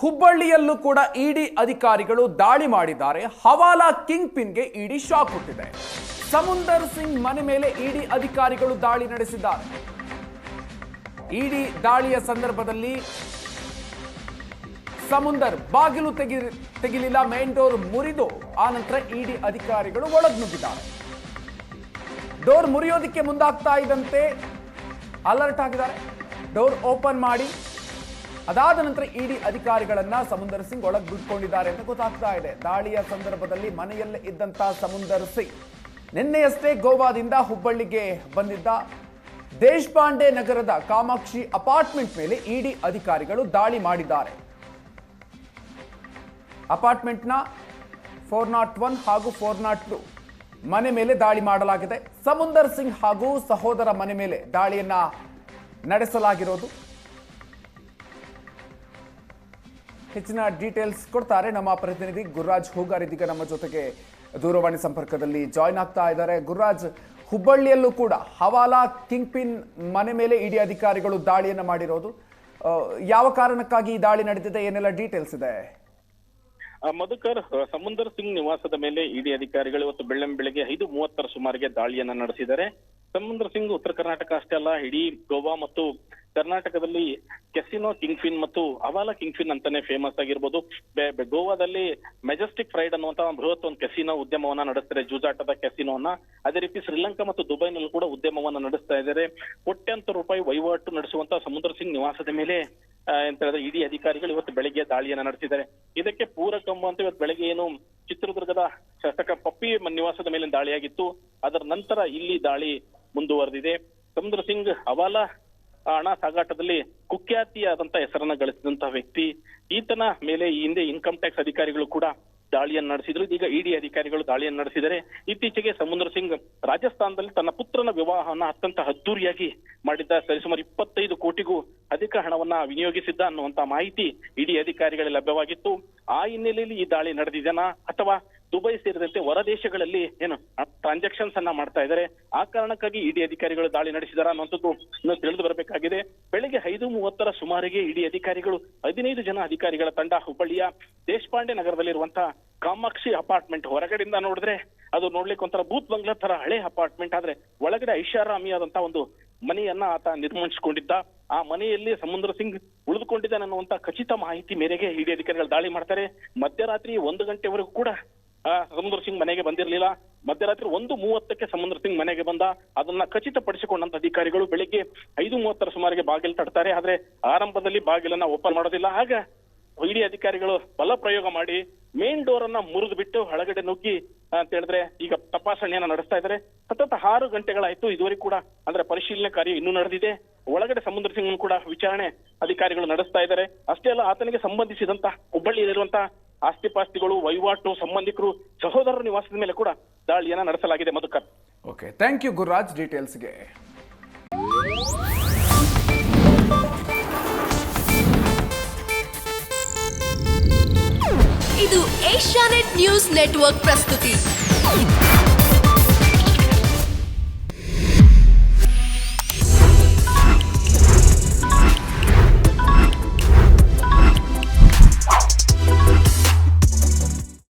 ಹುಬ್ಬಳ್ಳಿಯಲ್ಲೂ ಕೂಡ ಇಡಿ ಅಧಿಕಾರಿಗಳು ದಾಳಿ ಮಾಡಿದ್ದಾರೆ. ಹವಾಲಾ ಕಿಂಗ್ ಪಿನ್ಗೆ ಇಡಿ ಶಾಕ್ ಕೊಟ್ಟಿದೆ ಸಮುಂದರ್ ಸಿಂಗ್ ಮನೆ ಮೇಲೆ ಇಡಿ ಅಧಿಕಾರಿಗಳು ದಾಳಿ ನಡೆಸಿದ್ದಾರೆ. ಇಡಿ ದಾಳಿಯ ಸಂದರ್ಭದಲ್ಲಿ ಸಮುಂದರ್ ಬಾಗಿಲು ತೆಗಿ, ತೆಗಿಲಿಲ್ಲ, ಮೇನ್ ಡೋರ್ ಮುರಿದು ಆನಂತರ ಇಡಿ ಅಧಿಕಾರಿಗಳು ಒಳಗ್ ನುಗ್ಗಿದ್ದಾರೆ ಡೋರ್ ಮುರಿಯೋದಕ್ಕೆ ಮುಂದಾಗ್ತಾ ಇದ್ದಂತೆ ಅಲರ್ಟ್ ಆಗಿದ್ದಾರೆ. ಡೋರ್ ಓಪನ್ ಮಾಡಿ ಅದಾದ ನಂತರ ಇಡಿ ಅಧಿಕಾರಿಗಳನ್ನ ಸಮುಂದರ್ ಸಿಂಗ್ ಒಳಗೆ ಬಿಟ್ಕೊಂಡಿದ್ದಾರೆ ಅಂತ ಗೊತ್ತಾಗ್ತಾ ಇದೆ. ದಾಳಿಯ ಸಂದರ್ಭದಲ್ಲಿ ಮನೆಯಲ್ಲೇ ಇದ್ದಂತ ಸಮುಂದರ್ ಸಿಂಗ್ ನಿನ್ನೆಯಷ್ಟೇ ಗೋವಾದಿಂದ ಹುಬ್ಬಳ್ಳಿಗೆ ಬಂದಿದ್ದ ದೇಶಪಾಂಡೆ ನಗರದ ಕಾಮಾಕ್ಷಿ ಅಪಾರ್ಟ್ಮೆಂಟ್ ಮೇಲೆ ಇಡಿ ಅಧಿಕಾರಿಗಳು ದಾಳಿ ಮಾಡಿದ್ದಾರೆ. ಅಪಾರ್ಟ್ಮೆಂಟ್ನ ಫೋರ್ ನಾಟ್ ಒನ್ ಹಾಗೂ ಫೋರ್ ನಾಟ್ ಟು ಮನೆ ಮೇಲೆ ದಾಳಿ ಮಾಡಲಾಗಿದೆ. ಸಮುಂದರ್ ಸಿಂಗ್ ಹಾಗೂ ಸಹೋದರ ಮನೆ ಮೇಲೆ ದಾಳಿಯನ್ನ ನಡೆಸಲಾಗಿರೋದು. ಹೆಚ್ಚಿನ ಡೀಟೇಲ್ಸ್ ಕೊಡ್ತಾರೆ. ನಮ್ಮ ಪ್ರತಿನಿಧಿ ಗುರುರಾಜ್ ಹೂಗಾರ್ ಇದೀಗ ನಮ್ಮ ಜೊತೆಗೆ ದೂರವಾಣಿ ಸಂಪರ್ಕದಲ್ಲಿ ಜಾಯ್ನ್ ಆಗ್ತಾ ಇದ್ದಾರೆ. ಗುರುರಾಜ್, ಹುಬ್ಬಳ್ಳಿಯಲ್ಲೂ ಕೂಡ ಹವಾಲಾ ಕಿಂಗ್ ಪಿನ್ ಮನೆ ಮೇಲೆ ಇಡಿ ಅಧಿಕಾರಿಗಳು ದಾಳಿಯನ್ನು ಮಾಡಿರೋದು. ಯಾವ ಕಾರಣಕ್ಕಾಗಿ ಈ ದಾಳಿ ನಡೆದಿದೆ ಏನೆಲ್ಲ ಡೀಟೇಲ್ಸ್ ಇದೆ? ಮಧುಕರ್ ಸಮುಂದರ್ ಸಿಂಗ್ ನಿವಾಸದ ಮೇಲೆ ಇಡಿ ಅಧಿಕಾರಿಗಳು ಇವತ್ತು ಬೆಳ್ಳಂ ಬೆಳಗ್ಗೆ ಐದು ಮೂವತ್ತರ ಸುಮಾರಿಗೆ ದಾಳಿಯನ್ನ ನಡೆಸಿದ್ದಾರೆ. ಸಮುಂದರ್ ಸಿಂಗ್ ಉತ್ತರ ಕರ್ನಾಟಕ ಅಷ್ಟೇ ಅಲ್ಲ, ಇಡೀ ಗೋವಾ ಮತ್ತು ಕರ್ನಾಟಕದಲ್ಲಿ ಕೆಸಿನೋ ಕಿಂಗ್ ಫಿನ್ ಮತ್ತು ಅವಾಲ ಕಿಂಗ್ ಫಿನ್ ಅಂತಾನೆ ಫೇಮಸ್ ಆಗಿರ್ಬೋದು. ಗೋವಾದಲ್ಲಿ ಮೆಜೆಸ್ಟಿಕ್ ಫ್ರೈಡ್ ಅನ್ನುವಂತ ಒಂದು ಬೃಹತ್ ಒಂದು ಕೆಸಿನೋ ಉದ್ಯಮವನ್ನ ನಡೆಸ್ತಾರೆ. ಜೂಜಾಟದ ಕೆಸಿನೋನ ಅದೇ ರೀತಿ ಶ್ರೀಲಂಕಾ ಮತ್ತು ದುಬೈನಲ್ಲೂ ಕೂಡ ಉದ್ಯಮವನ್ನ ನಡೆಸ್ತಾ ಇದ್ದಾರೆ. ಕೋಟ್ಯಾಂತರ ರೂಪಾಯಿ ವಹಿವಾಟು ನಡೆಸುವಂತಹ ಸಮುದ್ರ ಸಿಂಗ್ ನಿವಾಸದ ಮೇಲೆ ಅಂತ ಹೇಳಿದ್ರೆ ಇಡಿ ಅಧಿಕಾರಿಗಳು ಇವತ್ತು ಬೆಳಿಗ್ಗೆ ದಾಳಿಯನ್ನ ನಡೆಸಿದ್ದಾರೆ. ಇದಕ್ಕೆ ಪೂರಕ ಅಂತ ಇವತ್ತು ಬೆಳಗ್ಗೆ ಏನು ಚಿತ್ರದುರ್ಗದ ಶಾಸಕ ಪಪ್ಪಿ ನಿವಾಸದ ಮೇಲೆ ದಾಳಿಯಾಗಿತ್ತು. ಅದರ ನಂತರ ಇಲ್ಲಿ ದಾಳಿ ಮುಂದುವರೆದಿದೆ. ಸಮುದ್ರ ಸಿಂಗ್ ಹವಾಲ ಹಣ ಸಾಗಾಟದಲ್ಲಿ ಕುಖ್ಯಾತಿಯಾದಂತ ಹೆಸರನ್ನ ಗಳಿಸಿದಂತಹ ವ್ಯಕ್ತಿ. ಈತನ ಮೇಲೆ ಈ ಹಿಂದೆ ಇನ್ಕಮ್ ಟ್ಯಾಕ್ಸ್ ಅಧಿಕಾರಿಗಳು ಕೂಡ ದಾಳಿಯನ್ನು ನಡೆಸಿದ್ರು. ಈಗ ಇಡಿ ಅಧಿಕಾರಿಗಳು ದಾಳಿಯನ್ನು ನಡೆಸಿದರೆ ಇತ್ತೀಚೆಗೆ ಸಮುದ್ರ ಸಿಂಗ್ ರಾಜಸ್ಥಾನದಲ್ಲಿ ತನ್ನ ಪುತ್ರನ ವಿವಾಹವನ್ನ ಅತ್ಯಂತ ಅದ್ದೂರಿಯಾಗಿ ಮಾಡಿದ್ದ ಸರಿಸುಮಾರು ಇಪ್ಪತ್ತೈದು ಕೋಟಿಗೂ ಅಧಿಕ ಹಣವನ್ನ ವಿನಿಯೋಗಿಸಿದ್ದ ಅನ್ನುವಂತ ಮಾಹಿತಿ ಇಡಿ ಅಧಿಕಾರಿಗಳಿಗೆ ಲಭ್ಯವಾಗಿತ್ತು. ಆ ಹಿನ್ನೆಲೆಯಲ್ಲಿ ಈ ದಾಳಿ ನಡೆದಿದೆನಾ ಅಥವಾ ದುಬೈ ಸೇರಿದಂತೆ ಹೊರ ದೇಶಗಳಲ್ಲಿ ಏನು ಟ್ರಾನ್ಸಾಕ್ಷನ್ಸ್ ಅನ್ನ ಮಾಡ್ತಾ ಇದ್ದಾರೆ. ಆ ಕಾರಣಕ್ಕಾಗಿ ಇಡಿ ಅಧಿಕಾರಿಗಳು ದಾಳಿ ನಡೆಸಿದಾರ ಅನ್ನುವಂಥದ್ದು ಇನ್ನು ತಿಳಿದು ಬರಬೇಕಾಗಿದೆ. ಬೆಳಿಗ್ಗೆ ಐದು ಮೂವತ್ತರ ಸುಮಾರಿಗೆ ಇಡಿ ಅಧಿಕಾರಿಗಳು ಹದಿನೈದು ಜನ ಅಧಿಕಾರಿಗಳ ತಂಡ ಹುಬ್ಬಳ್ಳಿಯ ದೇಶಪಾಂಡೆ ನಗರದಲ್ಲಿರುವಂತಹ ಕಾಮಾಕ್ಷಿ ಅಪಾರ್ಟ್ಮೆಂಟ್ ಹೊರಗಡೆಯಿಂದ ನೋಡಿದ್ರೆ ಅದು ನೋಡ್ಲಿಕ್ಕೆ ಒಂಥರ ಬೂತ್ ಬಂಗ್ಲಾ ತರ ಹಳೆ ಅಪಾರ್ಟ್ಮೆಂಟ್. ಆದ್ರೆ ಒಳಗಡೆ ಐಷಾರಾಮಿಯಾದಂತ ಒಂದು ಮನೆಯನ್ನ ಆತ ನಿರ್ಮಿಸಿಕೊಂಡಿದ್ದ. ಆ ಮನೆಯಲ್ಲಿ ಸಮುದ್ರ ಸಿಂಗ್ ಉಳಿದುಕೊಂಡಿದ್ದಾನೆ ಅನ್ನುವಂತ ಖಚಿತ ಮಾಹಿತಿ ಮೇರೆಗೆ ಇಡಿ ಅಧಿಕಾರಿಗಳು ದಾಳಿ ಮಾಡ್ತಾರೆ. ಮಧ್ಯರಾತ್ರಿ ಒಂದು ಗಂಟೆವರೆಗೂ ಕೂಡ ಸಮುದ್ರ ಸಿಂಗ್ ಮನೆಗೆ ಬಂದಿರಲಿಲ್ಲ. ಮಧ್ಯರಾತ್ರಿ ಒಂದು ಮೂವತ್ತಕ್ಕೆ ಸಮುದ್ರ ಸಿಂಗ್ ಮನೆಗೆ ಬಂದ. ಅದನ್ನ ಖಚಿತಪಡಿಸಿಕೊಂಡಂತ ಅಧಿಕಾರಿಗಳು ಬೆಳಿಗ್ಗೆ ಐದು ಮೂವತ್ತರ ಸುಮಾರಿಗೆ ಬಾಗಿಲು ತಡ್ತಾರೆ ಆದ್ರೆ ಆರಂಭದಲ್ಲಿ ಬಾಗಿಲನ್ನ ಓಪನ್ ಮಾಡೋದಿಲ್ಲ. ಆಗ ಇಡಿ ಅಧಿಕಾರಿಗಳು ಬಲ ಪ್ರಯೋಗ ಮಾಡಿ ಮೇನ್ ಡೋರ್ ಅನ್ನ ಮುರಿದು ಬಿಟ್ಟು ಒಳಗಡೆ ನುಗ್ಗಿ ಅಂತ ಹೇಳಿದ್ರೆ ಈಗ ತಪಾಸಣೆಯನ್ನ ನಡೆಸ್ತಾ ಇದ್ದಾರೆ. ಸತತ ಆರು ಗಂಟೆಗಳಾಯ್ತು ಇದುವರೆಗೂ ಕೂಡ ಅಂದ್ರೆ ಪರಿಶೀಲನೆ ಕಾರ್ಯ ಇನ್ನೂ ನಡೆದಿದೆ. ಒಳಗಡೆ ಸಮುದ್ರ ಸಿಂಗ್ ಕೂಡ ವಿಚಾರಣೆ ಅಧಿಕಾರಿಗಳು ನಡೆಸ್ತಾ ಇದ್ದಾರೆ. ಅಷ್ಟೇ ಅಲ್ಲ, ಆತನಿಗೆ ಸಂಬಂಧಿಸಿದಂತ ಹುಬ್ಬಳ್ಳಿಯಲ್ಲಿರುವಂತಹ ಆಸ್ತಿ ಪಾಸ್ತಿಗಳು ವಹಿವಾಟು ಸಂಬಂಧಿಕರು ಸಹೋದರರ ನಿವಾಸದ ಮೇಲೆ ಕೂಡ ದಾಳಿಯನ್ನ ನಡೆಸಲಾಗಿದೆ Madhukar. Okay thank you Gururaj ಡೀಟೇಲ್ಸ್ಗೆ. ಇದು ಏಷ್ಯಾನೆಟ್ ನ್ಯೂಸ್ ನೆಟ್ವರ್ಕ್ ಪ್ರಸ್ತುತಿ.